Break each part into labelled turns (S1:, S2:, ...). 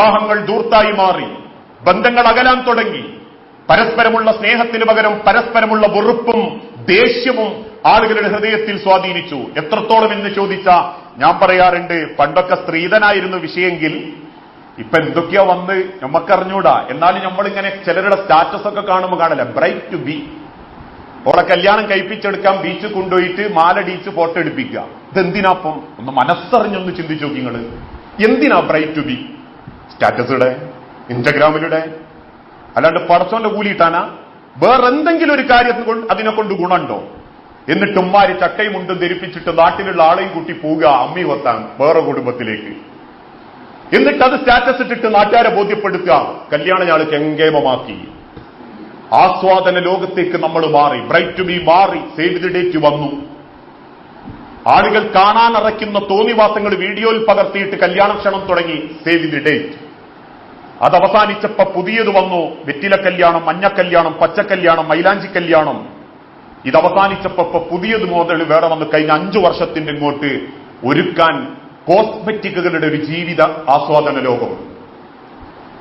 S1: വിവാഹങ്ങൾ ദൂർത്തായി മാറി ബന്ധങ്ങൾ അകലാൻ തുടങ്ങി. പരസ്പരമുള്ള സ്നേഹത്തിന് പകരം പരസ്പരമുള്ള വെറുപ്പും ദേഷ്യവും ആളുകളുടെ ഹൃദയത്തിൽ സ്വാധീനിച്ചു. എത്രത്തോളം എന്ന് ചോദിച്ച ഞാൻ പറയാറുണ്ട് പണ്ടൊക്കെ സ്ത്രീധനായിരുന്നു വിഷയെങ്കിൽ ഇപ്പൊ എന്തൊക്കെയാ വന്ന് നമുക്കറിഞ്ഞൂടാ എന്നാലും നമ്മളിങ്ങനെ ചിലരുടെ സ്റ്റാറ്റസ് ഒക്കെ കാണുമ്പോൾ കാണല്ല? ബ്രൈറ്റ് ടു ബി ഓളെ കല്യാണം കഴിപ്പിച്ചെടുക്കാൻ ബീച്ച് കൊണ്ടുപോയിട്ട് മാലടിച്ച് ഫോട്ടോ എടുപ്പിക്കുക. ഇതെന്തിനാപ്പം ഒന്ന് മനസ്സറിഞ്ഞൊന്ന് ചിന്തിച്ചു നോക്കി നിങ്ങൾ. എന്തിനാ ബ്രൈറ്റ് ടു ബി സ്റ്റാറ്റസിടെ ഇൻസ്റ്റഗ്രാമിലൂടെ അല്ലാണ്ട് പടച്ചോന്റെ കൂലിയിട്ടാനാ വേറെ എന്തെങ്കിലും ഒരു കാര്യത്തിന് കൊണ്ട് അതിനെ കൊണ്ട് ഗുണമുണ്ടോ? എന്നിട്ട് ഉമ്മാരി ചട്ടയും മുണ്ടും ധരിപ്പിച്ചിട്ട് നാട്ടിലുള്ള ആളെയും കൂട്ടി പോവുക അമ്മി കൊത്താൻ വേറെ കുടുംബത്തിലേക്ക്. എന്നിട്ട് അത് സ്റ്റാറ്റസ് ഇട്ടിട്ട് നാട്ടുകാരെ ബോധ്യപ്പെടുത്തുക കല്യാണ ഞാൾ ചെങ്കേമമാക്കി ആസ്വാദന ലോകത്തേക്ക് നമ്മൾ മാറി ബ്രൈറ്റ് ടു ബി മാറി സേവ് ദി ഡേറ്റ് വന്നു. ആളുകൾ കാണാനറയ്ക്കുന്ന തോന്നിവാസങ്ങൾ വീഡിയോയിൽ പകർത്തിയിട്ട് കല്യാണ ക്ഷണം തുടങ്ങി സേവ് ദി ഡേറ്റ് അത് അവസാനിച്ചപ്പോ പുതിയത് വന്നു. വെറ്റില കല്യാണം മഞ്ഞ കല്യാണം പച്ച കല്യാണം മൈലാഞ്ചി കല്യാണം. ഇത് അവസാനിച്ചപ്പോ പുതിയത് മുതൽ വേറെ വന്ന് കഴിഞ്ഞ അഞ്ചു വർഷത്തിന്റെ ഇങ്ങോട്ട് ഒരുക്കാൻ കോസ്മെറ്റിക്കുകളുടെ ഒരു ജീവിത ആസ്വാദന ലോകം.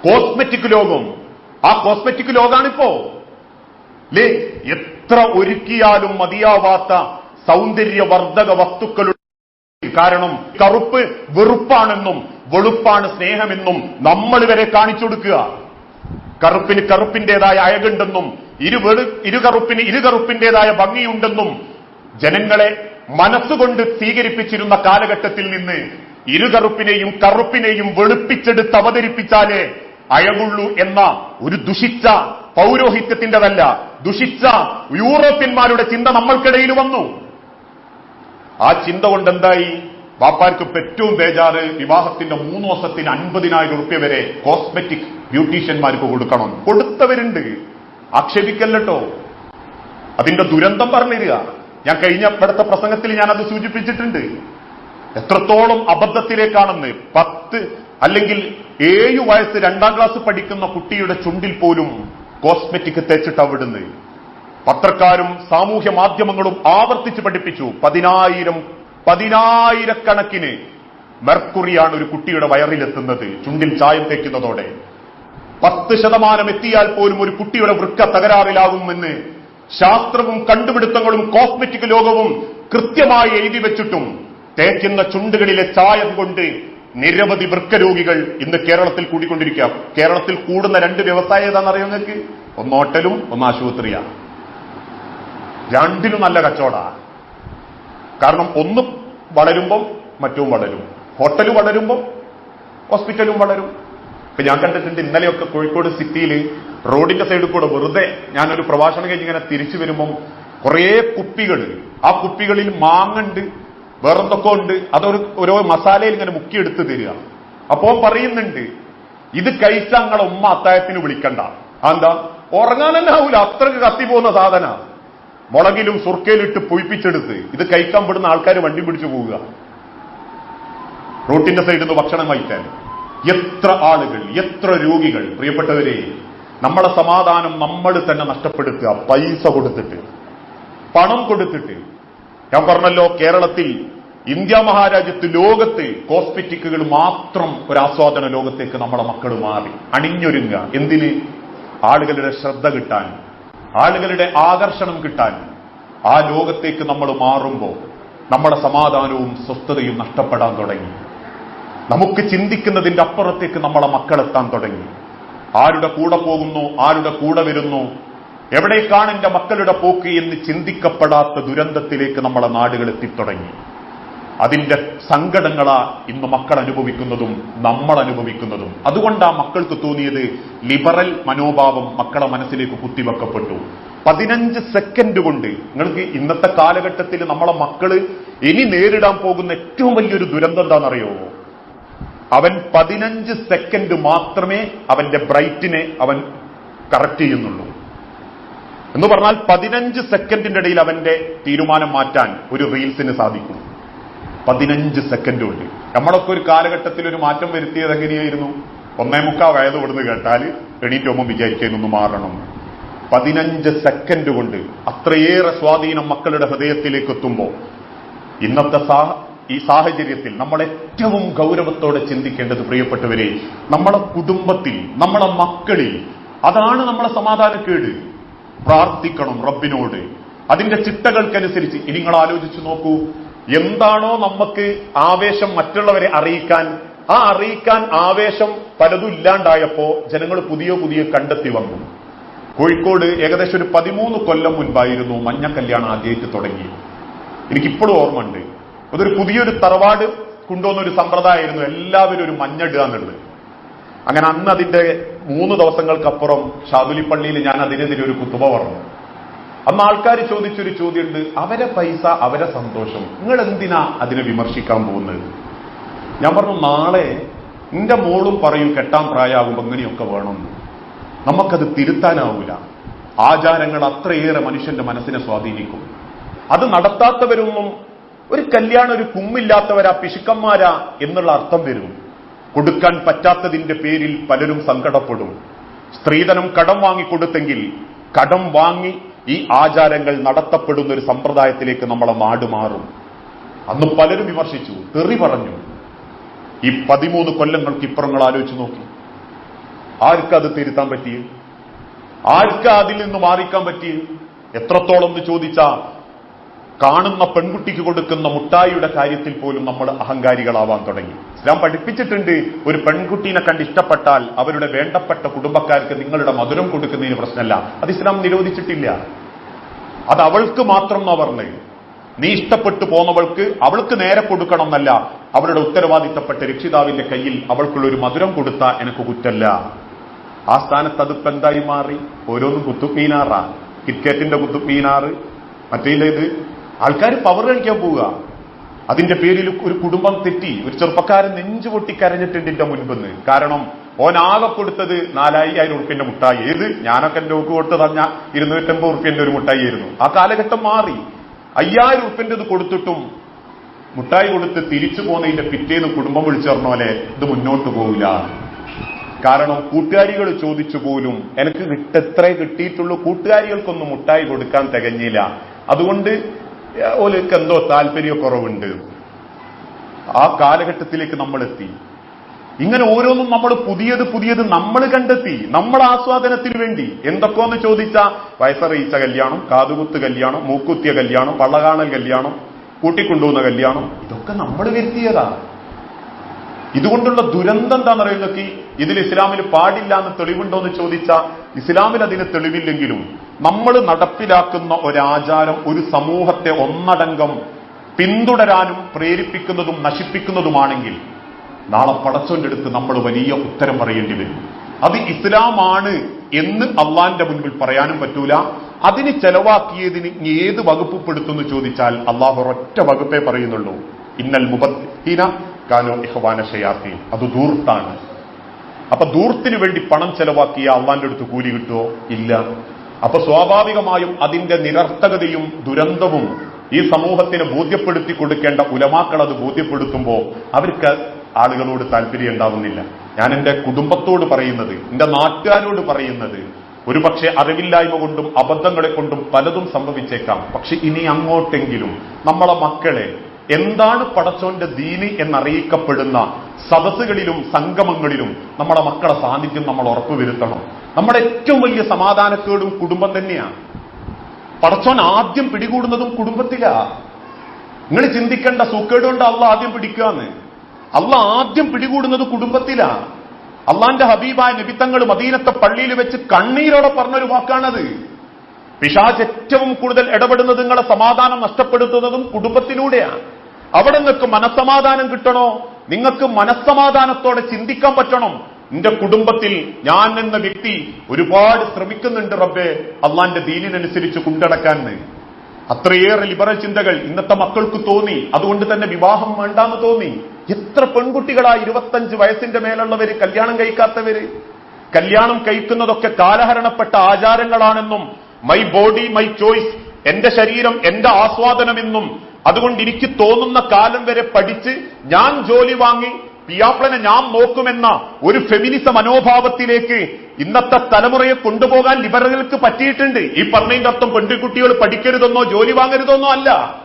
S1: കോസ്മെറ്റിക് ലോകം. ആ കോസ്മെറ്റിക് ലോകാണിപ്പോ. ലേ എത്ര ഒരുക്കിയാലും മതിയാവാത്ത സൗന്ദര്യവർദ്ധക വസ്തുക്കളുടെ കാരണം കറുപ്പ് വെറുപ്പാണെന്നും വെളുപ്പാണ് സ്നേഹമെന്നും നമ്മൾ ഇവരെ കാണിച്ചു കൊടുക്കുക. കറുപ്പിന് കറുപ്പിന്റേതായ അഴകുണ്ടെന്നും ഇരുവെളു ഇരുകറുപ്പിന് ഇരുകറുപ്പിന്റേതായ ഭംഗിയുണ്ടെന്നും ജനങ്ങളെ മനസ്സുകൊണ്ട് സ്വീകരിപ്പിച്ചിരുന്ന കാലഘട്ടത്തിൽ നിന്ന് ഇരുകറുപ്പിനെയും കറുപ്പിനെയും വെളുപ്പിച്ചെടുത്ത് അവതരിപ്പിച്ചാലേ അയവുള്ളൂ എന്ന ഒരു ദുഷിച്ച പൗരോഹിത്യത്തിന്റെതല്ല ദുഷിച്ച യൂറോപ്യന്മാരുടെ ചിന്ത നമ്മൾക്കിടയിൽ വന്നു. ആ ചിന്ത കൊണ്ട് എന്തായി വാപ്പാർക്ക് ഏറ്റവും ബേജാറ് വിവാഹത്തിന്റെ മൂന്ന് ദിവസത്തിന് അൻപതിനായിരം റുപ്യ വരെ കോസ്മെറ്റിക് ബ്യൂട്ടീഷ്യന്മാർക്ക് കൊടുക്കണം. കൊടുത്തവരുണ്ട്. ആക്ഷേപിക്കല്ലോ അതിന്റെ ദുരന്തം പറഞ്ഞിരിക ഞാൻ കഴിഞ്ഞ അടുത്ത പ്രസംഗത്തിൽ ഞാൻ അത് സൂചിപ്പിച്ചിട്ടുണ്ട്. എത്രത്തോളം അബദ്ധത്തിലേക്കാണെന്ന്. പത്ത് അല്ലെങ്കിൽ ഏഴു വയസ്സ് രണ്ടാം ക്ലാസ് പഠിക്കുന്ന കുട്ടിയുടെ ചുണ്ടിൽ പോലും കോസ്മെറ്റിക് തേച്ചിട്ട് അവിടുന്ന് പത്രക്കാരും സാമൂഹ്യ മാധ്യമങ്ങളും ആവർത്തിച്ച് പഠിപ്പിച്ചു. പതിനായിരം പതിനായിരക്കണക്കിന് മെർക്കുറിയാണ് ഒരു കുട്ടിയുടെ വയറിലെത്തുന്നത് ചുണ്ടിൽ ചായം തേക്കുന്നതോടെ. പത്ത് ശതമാനം എത്തിയാൽ പോലും ഒരു കുട്ടിയുടെ വൃക്ക തകരാറിലാകുമെന്ന് ശാസ്ത്രവും കണ്ടുപിടുത്തങ്ങളും കോസ്മെറ്റിക് ലോകവും കൃത്യമായി എഴുതി വെച്ചിട്ടും തേക്കുന്ന ചുണ്ടുകളിലെ ചായം കൊണ്ട് നിരവധി വൃക്കരോഗികൾ ഇന്ന് കേരളത്തിൽ കൂടിക്കൊണ്ടിരിക്കുക. കേരളത്തിൽ കൂടുന്ന രണ്ട് വ്യവസായം ഏതാണെന്നറിയോ നിങ്ങൾക്ക്? ഒന്ന് ഹോട്ടലും ഒന്ന് ആശുപത്രിയാണ് രണ്ടിനും നല്ല കച്ചവടാ. കാരണം ഒന്ന് വളരുമ്പം മറ്റും വളരും. ഹോട്ടൽ വളരുമ്പം ഹോസ്പിറ്റലും വളരും. ഇപ്പൊ ഞാൻ കണ്ടിട്ടുണ്ട് ഇന്നലെയൊക്കെ കോഴിക്കോട് സിറ്റിയിൽ റോഡിന്റെ സൈഡിൽ കൂടെ വെറുതെ ഞാനൊരു പ്രഭാഷണം കഴിഞ്ഞ് ഇങ്ങനെ തിരിച്ചു വരുമ്പം കുറേ കുപ്പികൾ ആ കുപ്പികളിൽ മാങ്ങുണ്ട് വേറെന്തൊക്കെ ഉണ്ട് അതൊരു ഓരോ മസാലയിൽ ഇങ്ങനെ മുക്കിയെടുത്ത് തരിക. അപ്പോ പറയുന്നുണ്ട് ഇത് കഴിച്ച നിങ്ങളെ ഉമ്മ അത്തായത്തിന് വിളിക്കണ്ട. എന്താ? ഉറങ്ങാൻ തന്നെ ആവൂല. അത്രയ്ക്ക് കത്തി പോകുന്ന സാധന. മുളകിലും സുർക്കയിലിട്ട് പൊയ്പ്പിച്ചെടുത്ത് ഇത് കഴിക്കാൻ പെടുന്ന ആൾക്കാർ വണ്ടി പിടിച്ചു പോവുക. റോട്ടിന്റെ സൈഡിൽ നിന്ന് ഭക്ഷണം കഴിക്കാൻ. എത്ര ആളുകൾ എത്ര രോഗികൾ പ്രിയപ്പെട്ടവരെ നമ്മളെ സമാധാനം നമ്മൾ തന്നെ നഷ്ടപ്പെടുത്തുക. പൈസ കൊടുത്തിട്ട്. പണം കൊടുത്തിട്ട്. ഞാൻ പറഞ്ഞല്ലോ കേരളത്തിൽ ഇന്ത്യ മഹാരാജ്യത്ത് ലോകത്ത് കോസ്മെറ്റിക്കുകൾ മാത്രം ഒരു ആസ്വാദന ലോകത്തേക്ക് നമ്മുടെ മക്കൾ മാറി. അണിഞ്ഞൊരുങ്ങുക. എന്തിന്? ആളുകളുടെ ശ്രദ്ധ കിട്ടാൻ. ആളുകളുടെ ആകർഷണം കിട്ടാൻ ആ ലോകത്തേക്ക് നമ്മൾ മാറുമ്പോൾ നമ്മുടെ സമാധാനവും സ്വസ്ഥതയും നഷ്ടപ്പെടാൻ തുടങ്ങി. നമുക്ക് ചിന്തിക്കുന്നതിന്റെ അപ്പുറത്തേക്ക് നമ്മളെ മക്കളെത്താൻ തുടങ്ങി. ആരുടെ കൂടെ പോകുന്നു ആരുടെ കൂടെ വരുന്നു എവിടേക്കാണ് എന്റെ മക്കളുടെ പോക്ക് എന്ന് ചിന്തിക്കപ്പെടാത്ത ദുരന്തത്തിലേക്ക് നമ്മളെ നാടുകൾ എത്തിത്തുടങ്ങി. അതിന്റെ സങ്കടങ്ങളാ ഇന്ന് മക്കൾ അനുഭവിക്കുന്നതും നമ്മൾ അനുഭവിക്കുന്നതും അതുകൊണ്ടാ മക്കൾക്ക് തോന്നിയത് ലിബറൽ മനോഭാവം മക്കളെ മനസ്സിലേക്ക് കുത്തിവെക്കപ്പെട്ടു. പതിനഞ്ച് സെക്കൻഡ് കൊണ്ട് നിങ്ങൾക്ക് ഇന്നത്തെ കാലഘട്ടത്തിൽ നമ്മളെ മക്കൾ ഇനി നേരിടാൻ പോകുന്ന ഏറ്റവും വലിയൊരു ദുരന്തം എന്താണെന്നറിയോ? അവൻ പതിനഞ്ച് സെക്കൻഡ് മാത്രമേ അവന്റെ ബ്രൈറ്റിനെ അവൻ കറക്റ്റ് ചെയ്യുന്നുള്ളൂ. എന്ന് പറഞ്ഞാൽ പതിനഞ്ച് സെക്കൻഡിന്റെ ഇടയിൽ അവന്റെ തീരുമാനം മാറ്റാൻ ഒരു റീൽസിന് സാധിക്കും. പതിനഞ്ച് സെക്കൻഡ് കൊണ്ട് നമ്മളൊക്കെ ഒരു കാലഘട്ടത്തിൽ ഒരു മാറ്റം വരുത്തിയത് എങ്ങനെയായിരുന്നു ഒന്നേ മുക്കാൽ വയത് ഇവിടുന്ന് കേട്ടാൽ എണീറ്റ് പോകുമ്പോൾ വിചാരിക്കുന്നൊന്ന് മാറണം. പതിനഞ്ച് സെക്കൻഡ് കൊണ്ട് അത്രയേറെ സ്വാധീനം മക്കളുടെ ഹൃദയത്തിലേക്ക് എത്തുമ്പോൾ ഇന്നത്തെ സാ ഈ സാഹചര്യത്തിൽ നമ്മൾ ഏറ്റവും ഗൗരവത്തോടെ ചിന്തിക്കേണ്ടത് പ്രിയപ്പെട്ടവരെ നമ്മളെ കുടുംബത്തിൽ നമ്മളെ മക്കളിൽ അതാണ് നമ്മളെ സമാധാനക്കേട്. പ്രാർത്ഥിക്കണം റബ്ബിനോട്. അതിന്റെ ചിട്ടകൾക്കനുസരിച്ച് നിങ്ങൾ ആലോചിച്ചു നോക്കൂ. എന്താണോ നമുക്ക് ആവേശം മറ്റുള്ളവരെ അറിയിക്കാൻ ആ അറിയിക്കാൻ ആവേശം പലതും ഇല്ലാണ്ടായപ്പോ ജനങ്ങൾ പുതിയ പുതിയ കണ്ടെത്തി വന്നു. കോഴിക്കോട് ഏകദേശം ഒരു പതിമൂന്ന് കൊല്ലം മുൻപായിരുന്നു മഞ്ഞ കല്യാണം ആദ്യമായിട്ട് തുടങ്ങി എനിക്കിപ്പോഴും ഓർമ്മയുണ്ട്. അതൊരു പുതിയൊരു തറവാട് കൊണ്ടുവന്ന ഒരു സമ്പ്രദായമായിരുന്നു എല്ലാവരും ഒരു മഞ്ഞിടുക എന്നുള്ളത്. അങ്ങനെ അന്ന് അതിന്റെ മൂന്ന് ദിവസങ്ങൾക്കപ്പുറം ഷാദുലിപ്പള്ളിയിൽ ഞാൻ അതിനെതിരെ ഒരു കുത്തുബ പറഞ്ഞു. അന്ന് ആൾക്കാർ ചോദിച്ചൊരു ചോദ്യമുണ്ട് അവരെ പൈസ അവരെ സന്തോഷം നിങ്ങൾ എന്തിനാ അതിനെ വിമർശിക്കാൻ പോകുന്നത്? ഞാൻ പറഞ്ഞു നാളെ നിന്റെ മോളും പറയും കെട്ടാൻ പ്രായമാകുമ്പോൾ ഇങ്ങനെയൊക്കെ വേണമെന്ന് നമുക്കത് തിരുത്താനാവൂല. ആചാരങ്ങൾ അത്രയേറെ മനുഷ്യന്റെ മനസ്സിനെ സ്വാധീനിക്കും. അത് നടത്താത്തവരൊന്നും ഒരു കല്യാണം ഒരു കുമ്മില്ലാത്തവരാ പിശുക്കന്മാരാ എന്നുള്ള അർത്ഥം വരും. കൊടുക്കാൻ പറ്റാത്തതിന്റെ പേരിൽ പലരും സങ്കടപ്പെടും. സ്ത്രീധനം കടം വാങ്ങിക്കൊടുത്തെങ്കിൽ കടം വാങ്ങി ഈ ആചാരങ്ങൾ നടത്തപ്പെടുന്ന ഒരു സമ്പ്രദായത്തിലേക്ക് നമ്മളെ നാട് മാറും. അന്ന് പലരും വിമർശിച്ചു തെറി പറഞ്ഞു. ഈ പതിമൂന്ന് കൊല്ലങ്ങൾക്ക് ഇപ്പുറങ്ങൾ ആലോചിച്ച് നോക്കി. ആർക്കത് തിരുത്താൻ പറ്റിയത് ആർക്ക് അതിൽ നിന്ന് മാറിക്കാൻ പറ്റിയത് എത്രത്തോളം എന്ന് ചോദിച്ചാ കാണുന്ന പെൺകുട്ടിക്ക് കൊടുക്കുന്ന മുട്ടായിയുടെ കാര്യത്തിൽ പോലും നമ്മൾ അഹങ്കാരികളാവാൻ തുടങ്ങി. ഇസ്ലാം പഠിപ്പിച്ചിട്ടുണ്ട് ഒരു പെൺകുട്ടീനെ കണ്ട് ഇഷ്ടപ്പെട്ടാൽ അവരുടെ വേണ്ടപ്പെട്ട കുടുംബക്കാർക്ക് നിങ്ങളുടെ മധുരം കൊടുക്കുന്നതിന് പ്രശ്നമല്ല. അത് ഇസ്ലാം നിരോധിച്ചിട്ടില്ല. അത് അവൾക്ക് മാത്രം എന്നാ പറഞ്ഞത് നീ ഇഷ്ടപ്പെട്ടു പോന്നവൾക്ക് അവൾക്ക് നേരെ കൊടുക്കണം എന്നല്ല അവളുടെ ഉത്തരവാദിത്തപ്പെട്ട രക്ഷിതാവിന്റെ കയ്യിൽ അവൾക്കുള്ള ഒരു മധുരം കൊടുത്ത എനിക്ക് കുറ്റല്ല. ആ സ്ഥാനത്ത് അതിപ്പോ എന്തായി മാറി? ഓരോന്നും കുത്തുപ്പീനാറാ ക്രിക്കറ്റിന്റെ കുത്തുപ്പീനാറ് മറ്റേത് ആൾക്കാർ പവർ കഴിക്കാൻ പോവുക. അതിന്റെ പേരിൽ ഒരു കുടുംബം തെറ്റി ഒരു ചെറുപ്പക്കാരൻ നെഞ്ചു പൊട്ടി കരഞ്ഞിട്ടുണ്ട് എന്റെ മുൻപെന്ന്. കാരണം ഓൻ ആകെ കൊടുത്തത് നാലായിരം ഉറുപ്പ്യന്റെ മുട്ടായി. ഏത്? ഞാനൊക്കെ എന്റെ ഓക്ക് കൊടുത്തത് തന്ന ഇരുന്നൂറ്റമ്പത് ഉറുപ്പ്യന്റെ ഒരു മുട്ടായി ആയിരുന്നു ആ കാലഘട്ടം മാറി. അയ്യായിരം ഉറുപ്പ്യന്റെ ഇത് കൊടുത്തിട്ടും മുട്ടായി കൊടുത്ത് തിരിച്ചു പോകുന്നതിന്റെ പിറ്റേന്ന് കുടുംബം വിളിച്ചറിഞ്ഞോലെ ഇത് മുന്നോട്ട് പോവില്ല. കാരണം കൂട്ടുകാരികൾ ചോദിച്ചു പോലും എനിക്ക് കിട്ട എത്രേ കിട്ടിയിട്ടുള്ളൂ കൂട്ടുകാരികൾക്കൊന്നും മുട്ടായി കൊടുക്കാൻ തികഞ്ഞില്ല. അതുകൊണ്ട് ഓലേക്ക് എന്തോ താല്പര്യക്കുറവുണ്ട്. ആ കാലഘട്ടത്തിലേക്ക് നമ്മൾ എത്തി ഇങ്ങനെ ഓരോന്നും നമ്മൾ പുതിയത് പുതിയത് നമ്മൾ കണ്ടെത്തി നമ്മൾ ആസ്വാദനത്തിന് വേണ്ടി. എന്തൊക്കെയെന്ന് ചോദിച്ച വയസ്സറിയിച്ച കല്യാണം കാതുകുത്ത് കല്യാണം മൂക്കുത്തിയ കല്യാണം വള്ളകാണൽ കല്യാണം കൂട്ടിക്കൊണ്ടുപോകുന്ന കല്യാണം ഇതൊക്കെ നമ്മൾ വരുത്തിയതാ. ഇതുകൊണ്ടുള്ള ദുരന്തം എന്താണെന്ന് അറിയുന്നൊക്കെ ഇതിൽ ഇസ്ലാമിൽ പാടില്ല എന്ന് തെളിവുണ്ടോ എന്ന് ചോദിച്ച ഇസ്ലാമിൽ അതിന് തെളിവില്ലെങ്കിലും നമ്മൾ നടപ്പിലാക്കുന്ന ഒരാചാരം ഒരു സമൂഹത്തെ ഒന്നടങ്കം പിന്തുടരാനും പ്രേരിപ്പിക്കുന്നതും നശിപ്പിക്കുന്നതുമാണെങ്കിൽ നാളെ പടച്ചോന്റെ അടുത്ത് നമ്മൾ വലിയ ഉത്തരം പറയേണ്ടി വരും. അത് ഇസ്ലാമാണ് എന്ന് അള്ളാന്റെ മുൻപിൽ പറയാനും പറ്റൂല. അതിന് ചെലവാക്കിയതിന് ഏത് വകുപ്പ് പെടുത്തുന്നു ചോദിച്ചാൽ അള്ളാഹു ഒറ്റ വകുപ്പേ പറയുന്നുള്ളൂ. ഇന്നൽ മുബത്തിന കാനോ ഇഹ്വാന ഷയാത്തീൻ അത് ദൂർത്താണ് അപ്പൊ ദൂർത്തിന് വേണ്ടി പണം ചെലവാക്കിയ അള്ളാന്റെ അടുത്ത് കൂലി കിട്ടുമോ ഇല്ല. അപ്പൊ സ്വാഭാവികമായും അതിന്റെ നിരർത്ഥകതയും ദുരന്തവും ഈ സമൂഹത്തിന് ബോധ്യപ്പെടുത്തി കൊടുക്കേണ്ട ഉലമാക്കൾ അത് ബോധ്യപ്പെടുത്തുമ്പോൾ അവർക്ക് ആളുകളോട് താല്പര്യം ഉണ്ടാവുന്നില്ല. ഞാൻ എന്റെ കുടുംബത്തോട് പറയുന്നത് എന്റെ നാട്ടുകാരോട് പറയുന്നത് ഒരുപക്ഷെ അറിവില്ലായ്മ കൊണ്ടും അബദ്ധങ്ങളെ കൊണ്ടും പലതും സംഭവിച്ചേക്കാം. പക്ഷെ ഇനി അങ്ങോട്ടെങ്കിലും നമ്മളെ മക്കളെ എന്താണ് പടച്ചോന്റെ ദീനി എന്നറിയിക്കപ്പെടുന്ന സദസ്സുകളിലും സംഗമങ്ങളിലും നമ്മുടെ മക്കളെ സാന്നിധ്യം നമ്മൾ ഉറപ്പുവരുത്തണം. നമ്മുടെ ഏറ്റവും വലിയ സമാധാനക്കേടും കുടുംബം തന്നെയാണ്. പടച്ചോൻ ആദ്യം പിടികൂടുന്നതും കുടുംബത്തിലാ. നിങ്ങൾ ചിന്തിക്കേണ്ട സൂക്കേടുകൊണ്ട് അള്ള ആദ്യം പിടിക്കുകയെന്ന് അള്ള ആദ്യം പിടികൂടുന്നത് കുടുംബത്തിലാ. അള്ളാന്റെ ഹബീബായ നിബിത്തങ്ങൾ മദീനത്തെ പള്ളിയിൽ വെച്ച് കണ്ണീരോടെ പറഞ്ഞൊരു വാക്കാണത്. പിശാജ് ഏറ്റവും കൂടുതൽ ഇടപെടുന്നത് നിങ്ങളെ സമാധാനം നഷ്ടപ്പെടുത്തുന്നതും കുടുംബത്തിലൂടെയാണ് അവിടെ നിങ്ങൾക്ക് മനസ്സമാധാനം കിട്ടണോ? നിങ്ങൾക്ക് മനസ്സമാധാനത്തോടെ ചിന്തിക്കാൻ പറ്റണം. നിന്റെ കുടുംബത്തിൽ ഞാൻ എന്ന വ്യക്തി ഒരുപാട് ശ്രമിക്കുന്നുണ്ട് റബ്ബെ. അള്ളാന്റെ ദീനിനനുസരിച്ച് കൊണ്ടടക്കാൻ അത്രയേറെ ലിബറൽ ചിന്തകൾ ഇന്നത്തെ മക്കൾക്ക് തോന്നി. അതുകൊണ്ട് തന്നെ വിവാഹം വേണ്ടാന്ന് തോന്നി. എത്ര പെൺകുട്ടികളാ ഇരുപത്തഞ്ച് വയസ്സിന്റെ മേലുള്ളവര് കല്യാണം കഴിക്കാത്തവര്? കല്യാണം കഴിക്കുന്നതൊക്കെ കാലഹരണപ്പെട്ട ആചാരങ്ങളാണെന്നും മൈ ബോഡി മൈ ചോയ്സ് എന്റെ ശരീരം എന്റെ ആസ്വാദനമെന്നും അതുകൊണ്ട് എനിക്ക് തോന്നുന്ന കാലം വരെ പഠിച്ച് ഞാൻ ജോലി വാങ്ങി പിയാപ്ലനെ ഞാൻ നോക്കുമെന്ന ഒരു ഫെമിനിസ മനോഭാവത്തിലേക്ക് ഇന്നത്തെ തലമുറയെ കൊണ്ടുപോകാൻ ലിബറലുകൾക്ക് പറ്റിയിട്ടുണ്ട്. ഈ പറഞ്ഞതിന്റെ അർത്ഥം പെൺകുട്ടികൾ പഠിക്കരുതെന്നോ ജോലി വാങ്ങരുതെന്നോ അല്ല.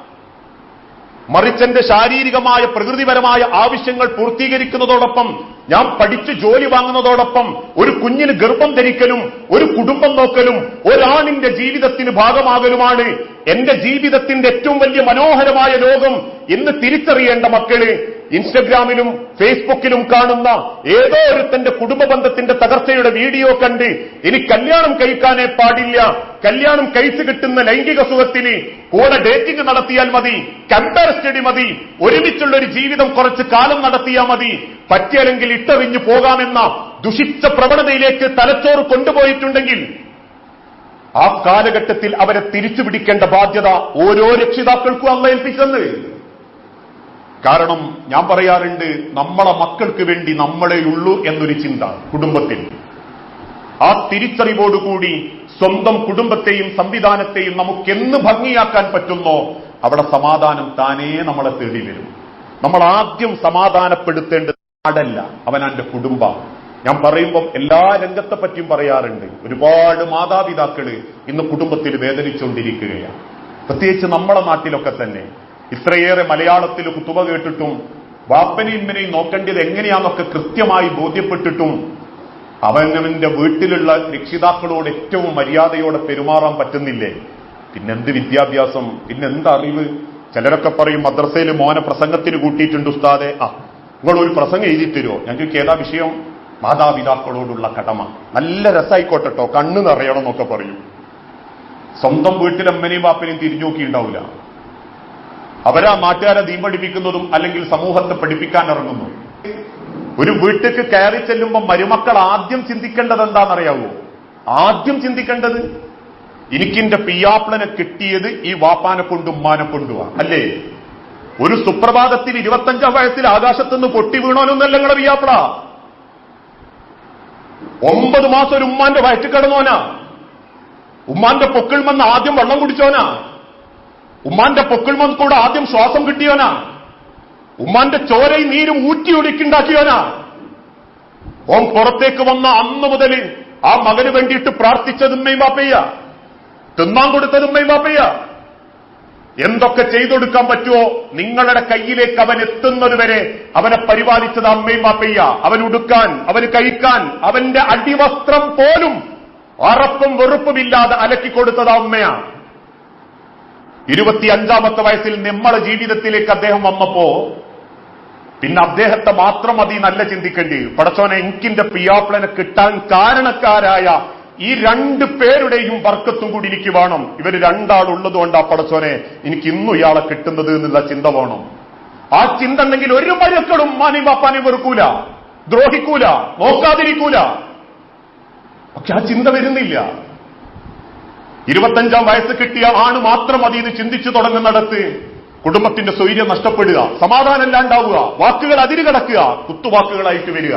S1: മറിച്ച് എന്റെ ശാരീരികമായ പ്രകൃതിപരമായ ആവശ്യങ്ങൾ പൂർത്തീകരിക്കുന്നതോടൊപ്പം ഞാൻ പഠിച്ച് ജോലി വാങ്ങുന്നതോടൊപ്പം ഒരു കുഞ്ഞിന് ഗർഭം ധരിക്കലും ഒരു കുടുംബം നോക്കലും ഒരാണിന്റെ ജീവിതത്തിന് ഭാഗമാകലുമാണ്. എന്റെ ജീവിതത്തിന്റെ ഏറ്റവും വലിയ മനോഹരമായ ലോകം എന്ന് തിരിച്ചറിയേണ്ട മക്കൾ ഇൻസ്റ്റഗ്രാമിലും ഫേസ്ബുക്കിലും കാണുന്ന ഏതോ ഒരുത്തന്റെ കുടുംബ ബന്ധത്തിന്റെ തകർച്ചയുടെ വീഡിയോ കണ്ട് ഇനി കല്യാണം കഴിക്കാനേ പാടില്ല കല്യാണം കഴിച്ചു കിട്ടുന്ന ലൈംഗിക സുഖത്തിന് കൂടെ ഡേറ്റിംഗ് നടത്തിയാൽ മതി കമ്പയർ സ്റ്റഡി മതി ഒരുമിച്ചുള്ള ഒരു ജീവിതം കുറച്ച് കാലം നടത്തിയാൽ മതി പറ്റിയല്ലെങ്കിൽ ഇട്ടറിഞ്ഞു പോകാമെന്ന ദുഷിച്ച പ്രവണതയിലേക്ക് തലച്ചോറ് കൊണ്ടുപോയിട്ടുണ്ടെങ്കിൽ ആ കാലഘട്ടത്തിൽ അവരെ തിരിച്ചു പിടിക്കേണ്ട ബാധ്യത ഓരോ രക്ഷിതാക്കൾക്കും അമ്മ ഏൽപ്പിച്ചെന്ന്. കാരണം ഞാൻ പറയാറുണ്ട് നമ്മളെ മക്കൾക്ക് വേണ്ടി നമ്മളെ ഉള്ളൂ എന്നൊരു ചിന്ത കുടുംബത്തിൽ. ആ തിരിച്ചറിവോടുകൂടി സ്വന്തം കുടുംബത്തെയും സംവിധാനത്തെയും നമുക്കെന്ന് ഭംഗിയാക്കാൻ പറ്റുന്നോ അവിടെ സമാധാനം താനേ നമ്മളെ തേടി വരും. നമ്മൾ ആദ്യം സമാധാനപ്പെടുത്തേണ്ടത് നാടല്ല അവനാന്റെ കുടുംബം ഞാൻ പറയുമ്പം എല്ലാ രംഗത്തെ പറ്റിയും പറയാറുണ്ട് ഒരുപാട് മാതാപിതാക്കൾ ഇന്ന് കുടുംബത്തിൽ വേദനിച്ചുകൊണ്ടിരിക്കുകയാണ്. പ്രത്യേകിച്ച് നമ്മളെ നാട്ടിലൊക്കെ തന്നെ ഇത്രയേറെ മലയാളത്തിൽ കുത്തുവ കേട്ടിട്ടും വാപ്പനെയും നോക്കേണ്ടത് എങ്ങനെയാണെന്നൊക്കെ കൃത്യമായി ബോധ്യപ്പെട്ടിട്ടും അവനവന്റെ വീട്ടിലുള്ള രക്ഷിതാക്കളോട് ഏറ്റവും മര്യാദയോടെ പെരുമാറാൻ പറ്റുന്നില്ലേ? പിന്നെന്ത് വിദ്യാഭ്യാസം? പിന്നെന്ത് അറിവ്? ചിലരൊക്കെ പറയും മദ്രസയിൽ മോനെ പ്രസംഗത്തിന് കൂട്ടിയിട്ടുണ്ട് ഉസ്താദെ. ആ നിങ്ങൾ ഒരു പ്രസംഗം എഴുതി തരുമോ ഞങ്ങൾക്ക് ഏതാ വിഷയം? മാതാപിതാക്കളോടുള്ള കടമ. നല്ല രസമായിക്കോട്ടെട്ടോ കണ്ണു നിറയണം എന്നൊക്കെ പറയും. സ്വന്തം വീട്ടിലമ്മനെയും വാപ്പനെയും ബാപ്പനെയും തിരിഞ്ഞു നോക്കിയിട്ടുണ്ടാവില്ല. അവരാ നാട്ടുകാരെ ദീൻ പഠിപ്പിക്കുന്നതും അല്ലെങ്കിൽ സമൂഹത്തെ പഠിപ്പിക്കാൻ ഇറങ്ങുന്നു. ഒരു വീട്ടിലേക്ക് കയറി ചെല്ലുമ്പോൾ മരുമക്കൾ ആദ്യം ചിന്തിക്കേണ്ടത് എന്താണെന്നറിയാവോ? ആദ്യം ചിന്തിക്കേണ്ടത് എനിക്കിന്റെ പിയാപ്ലനെ കിട്ടിയത് ഈ വാപ്പാനെ കൊണ്ടും ഉമ്മാനെ കൊണ്ടുവാ. അല്ലേ? ഒരു സുപ്രഭാതത്തിൽ ഇരുപത്തഞ്ചാം വയസ്സിൽ ആകാശത്തുനിന്ന് പൊട്ടി വീണോനൊന്നല്ല നിങ്ങളെ പിയാപ്പിള. ഒമ്പത് മാസം ഒരു ഉമ്മാന്റെ വയറ്റിൽ കിടന്നോനാ. ഉമ്മാന്റെ പൊക്കിൾമെന്ന് ആദ്യം വെള്ളം കുടിച്ചോനാ. ഉമ്മാന്റെ പൊക്കിൾമോൻ കൂടെ ആദ്യം ശ്വാസം കിട്ടിയോനാ ഉമ്മാന്റെ ചോരയും നീരും ഊറ്റി ഒടുക്കിണ്ടാക്കിയോനാ ഓം പുറത്തേക്ക് വന്ന അന്ന് മുതൽ ആ മകന് വേണ്ടിയിട്ട് പ്രാർത്ഥിച്ചതും മെയ്മാപ്പയ്യ തിന്നാൻ കൊടുത്തതും മെയ്മാപ്പയ്യ എന്തൊക്കെ ചെയ്തൊടുക്കാൻ പറ്റുമോ നിങ്ങളുടെ കയ്യിലേക്ക് അവൻ എത്തുന്നതുവരെ അവനെ പരിപാലിച്ചത് അമ്മയും ബാപ്പയ്യ അവൻ ഉടുക്കാൻ അവന് കഴിക്കാൻ അവന്റെ അടിവസ്ത്രം പോലും അറപ്പും വെറുപ്പുമില്ലാതെ അലക്കിക്കൊടുത്തത് അമ്മയാ ഇരുപത്തിയഞ്ചാമത്തെ വയസ്സിൽ നമ്മുടെ ജീവിതത്തിലേക്ക് അദ്ദേഹം വന്നപ്പോ പിന്നെ അദ്ദേഹത്തെ മാത്രം മതി നല്ല ചിന്തിക്കേണ്ടി. പടച്ചോനെ എനിക്കിന്റെ പിയാപ്പിളനെ കിട്ടാൻ കാരണക്കാരായ ഈ രണ്ട് പേരുടെയും വർക്കത്തും കൂടി എനിക്ക് വേണം. ഇവർ രണ്ടാളുള്ളത് ആ പടച്ചോനെ എനിക്ക് ഇന്നും ഇയാളെ കിട്ടുന്നത് എന്നുള്ള ചിന്ത വേണം. ആ ചിന്ത ഉണ്ടെങ്കിൽ ഒരു മഴക്കളും മാനി ബാപ്പാനെ വെറുക്കൂല ദ്രോഹിക്കൂല നോക്കാതിരിക്കൂല. പക്ഷെ ആ ചിന്ത വരുന്നില്ല. ഇരുപത്തഞ്ചാം വയസ്സ് കിട്ടിയ ആണ് മാത്രം മതി ഇത് ചിന്തിച്ചു തുടങ്ങുന്നിടത്ത് കുടുംബത്തിന്റെ സ്വൈര്യം നഷ്ടപ്പെടുക സമാധാനം ഇല്ലാണ്ടാവുക വാക്കുകൾ അതിരുകടക്കുക കുത്തുവാക്കുകളായിട്ട് വരിക.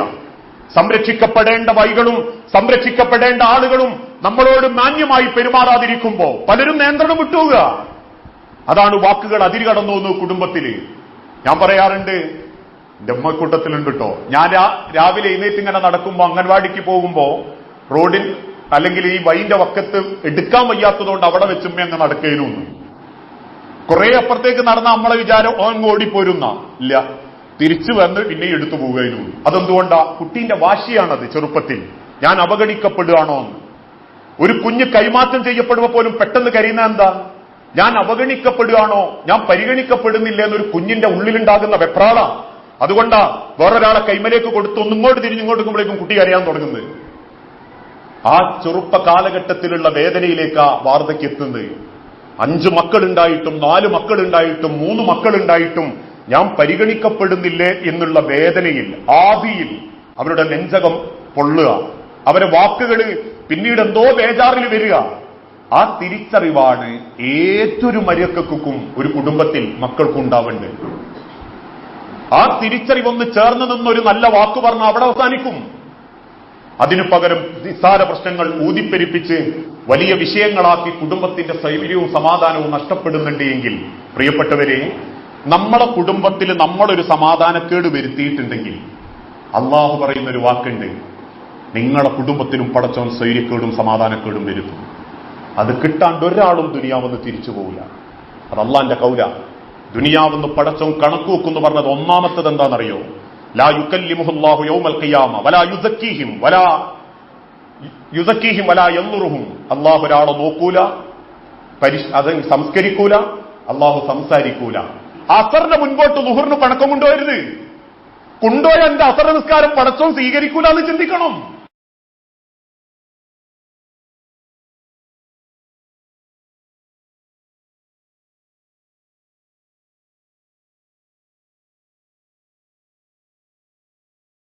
S1: സംരക്ഷിക്കപ്പെടേണ്ട വൈകളും സംരക്ഷിക്കപ്പെടേണ്ട ആളുകളും നമ്മളോട് മാന്യമായി പെരുമാറാതിരിക്കുമ്പോ പലരും നിയന്ത്രണം വിട്ടുക അതാണ് വാക്കുകൾ അതിരുകടന്നു വന്നു കുടുംബത്തിൽ. ഞാൻ പറയാറുണ്ട് എന്റെ കേട്ടോ. ഞാൻ രാവിലെ എഴുന്നേറ്റ് ഇങ്ങനെ നടക്കുമ്പോ അംഗൻവാടിക്ക് പോകുമ്പോ റോഡിൽ അല്ലെങ്കിൽ ഈ വൈന്റെ വക്കത്ത് എടുക്കാൻ വയ്യാത്തതുകൊണ്ട് അവിടെ വെച്ചുമ്മ അങ്ങ് നടക്കേനു കുറെ അപ്പുറത്തേക്ക് നടന്ന നമ്മളെ വിചാരം ഓൻ ഓടിപ്പോരുന്ന ഇല്ല തിരിച്ചു വന്ന് പിന്നെ എടുത്തു പോവുകയും അതെന്തുകൊണ്ടാ? കുട്ടീന്റെ വാശിയാണത് ചെറുപ്പത്തിൽ. ഞാൻ അവഗണിക്കപ്പെടുകയാണോ എന്ന്. ഒരു കുഞ്ഞ് കൈമാറ്റം ചെയ്യപ്പെടുമ്പോ പോലും പെട്ടെന്ന് കരയുന്ന എന്താ? ഞാൻ അവഗണിക്കപ്പെടുകയാണോ? ഞാൻ പരിഗണിക്കപ്പെടുന്നില്ല എന്നൊരു കുഞ്ഞിന്റെ ഉള്ളിലുണ്ടാകുന്ന വെപ്രാള. അതുകൊണ്ടാ വേറൊരാളെ കൈമലേക്ക് കൊടുത്ത് ഒന്നിങ്ങോട്ട് തിരിഞ്ഞിങ്ങോട്ട് നിൽക്കുമ്പോഴേക്കും കുട്ടി കരയാൻ തുടങ്ങുന്നത്. ആ ചെറുപ്പ കാലഘട്ടത്തിലുള്ള വേദനയിലേക്കാ വാർദ്ധക്യം എത്തുന്നത്. അഞ്ച് മക്കളുണ്ടായിട്ടും നാല് മക്കളുണ്ടായിട്ടും മൂന്ന് മക്കളുണ്ടായിട്ടും ഞാൻ പരിഗണിക്കപ്പെടുന്നില്ലേ എന്നുള്ള വേദനയിൽ ആദിയിൽ അവരുടെ നെഞ്ചകം പൊള്ളുക. അവരെ വാക്കുകൾ പിന്നീട് എന്തോ ബേജാറിൽ വരിക. ആ തിരിച്ചറിവാണ് ഏതൊരു മര്യക്കക്കും ഒരു കുടുംബത്തിൽ മക്കൾക്കുണ്ടാവേണ്ടത് ആ തിരിച്ചറിവൊന്ന് ചേർന്ന് നിന്നൊരു നല്ല വാക്ക് പറഞ്ഞ അവിടെ അവസാനിക്കും. അതിനു പകരം നിസ്സാര പ്രശ്നങ്ങൾ ഊതിപ്പെരിപ്പിച്ച് വലിയ വിഷയങ്ങളാക്കി കുടുംബത്തിന്റെ സൈവര്യവും സമാധാനവും നഷ്ടപ്പെടുന്നുണ്ട് എങ്കിൽ പ്രിയപ്പെട്ടവരെ നമ്മളെ കുടുംബത്തിൽ നമ്മളൊരു സമാധാനക്കേട് വരുത്തിയിട്ടുണ്ടെങ്കിൽ അള്ളാഹു പറയുന്ന ഒരു വാക്കുണ്ട് നിങ്ങളെ കുടുംബത്തിനും പടച്ചവൻ സ്വൈര്യക്കേടും സമാധാനക്കേടും വരുത്തും. അത് കിട്ടാണ്ട് ഒരാളും ദുനിയാവെന്ന് തിരിച്ചു പോവില്ല. അത് കൗല. ദുനിയാവെന്ന് പടച്ചവൻ കണക്ക് വെക്കുന്നു പറഞ്ഞത് ഒന്നാമത്തത് എന്താണെന്നറിയോ ലാ യൗമൽ ഖിയാമ വലാ വലാ അള്ളാഹു ഒരാളെ നോക്കൂല അത് സംസ്കരിക്കൂല അള്ളാഹു സംസാരിക്കൂല. അസറിന്റെ മുൻപോട്ട് ലുഹറിന് പണക്കം കൊണ്ടുവരുത് കൊണ്ടുപോയ എന്റെ അസർ നിസ്കാരം പടച്ചോൻ സ്വീകരിക്കൂല എന്ന് ചിന്തിക്കണം.